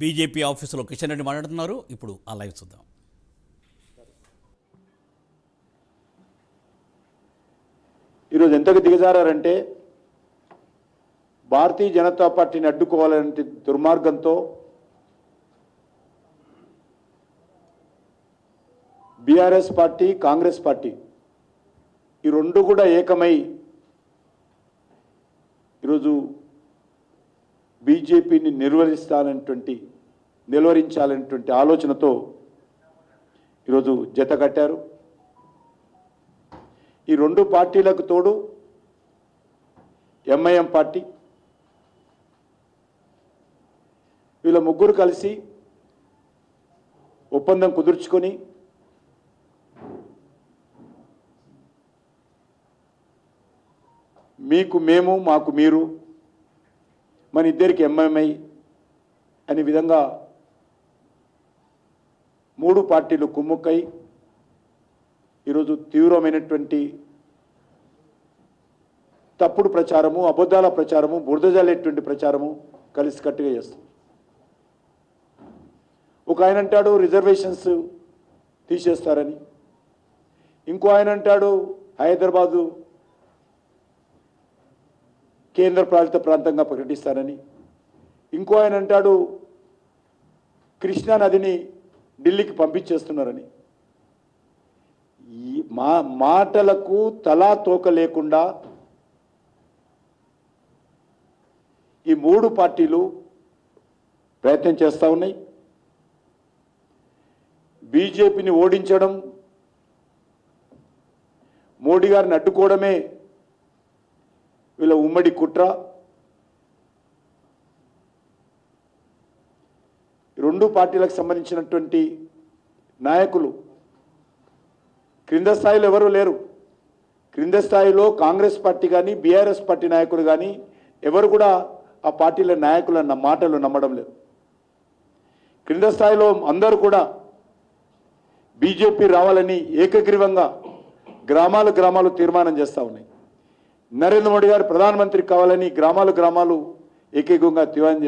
BJP ఆఫీసులో కిషన్ రెడ్డి మాట్లాడుతున్నారు. ఇప్పుడు ఆ లైవ్ చూద్దాం. ఈరోజు ఎంతకు దిగజారంటే భారతీయ జనతా పార్టీని అడ్డుకోవాలనే దుర్మార్గంతో బీఆర్ఎస్ పార్టీ కాంగ్రెస్ పార్టీ ఈ రెండు కూడా ఏకమై ఈరోజు బీజేపీని నిర్వహిస్తానటువంటి నిలువరించాలనేటువంటి ఆలోచనతో ఈరోజు జత కట్టారు. ఈ రెండు పార్టీలకు తోడు ఎంఐఎం పార్టీ వీళ్ళ ముగ్గురు కలిసి ఒప్పందం కుదుర్చుకొని మీకు మేము మాకు మీరు మన ఇద్దరికి ఎంఎంఐ అనే విధంగా మూడు పార్టీలు కుమ్ముక్కై ఈరోజు తీవ్రమైనటువంటి తప్పుడు ప్రచారము అబద్ధాల ప్రచారము బురదజల్లేటువంటి ప్రచారము కలిసికట్టుగా చేస్తుంది ఒక ఆయన అంటాడు రిజర్వేషన్స్ తీసేస్తారని. ఇంకో ఆయన అంటాడు హైదరాబాదు కేంద్ర పాలిత ప్రాంతంగా ప్రకటిస్తానని ఇంకో ఆయన అంటాడు కృష్ణా నదిని ఢిల్లీకి పంపించేస్తున్నారని. ఈ మా మాటలకు తలా తోక లేకుండా ఈ మూడు పార్టీలు ప్రయత్నం చేస్తూ ఉన్నాయి. బీజేపీని ఓడించడం మోడీ గారిని అడ్డుకోవడమే వీళ్ళ ఉమ్మడి కుట్ర. రెండు పార్టీలకు సంబంధించినటువంటి నాయకులు క్రింద స్థాయిలో ఎవరు లేరు. క్రింద స్థాయిలో కాంగ్రెస్ పార్టీ కానీ బీఆర్ఎస్ పార్టీ నాయకులు కానీ ఎవరు కూడా ఆ పార్టీల నాయకుల మాటలు నమ్మడం లేదు. క్రింద స్థాయిలో అందరూ కూడా బీజేపీ రావాలని ఏకగ్రీవంగా గ్రామాలు గ్రామాలు తీర్మానం చేస్తూ ఉన్నాయి. నరేంద్ర మోడీ గారు ప్రధానమంత్రి కావాలని గ్రామాలు గ్రామాలు ఏకీకంగా తీవ్రం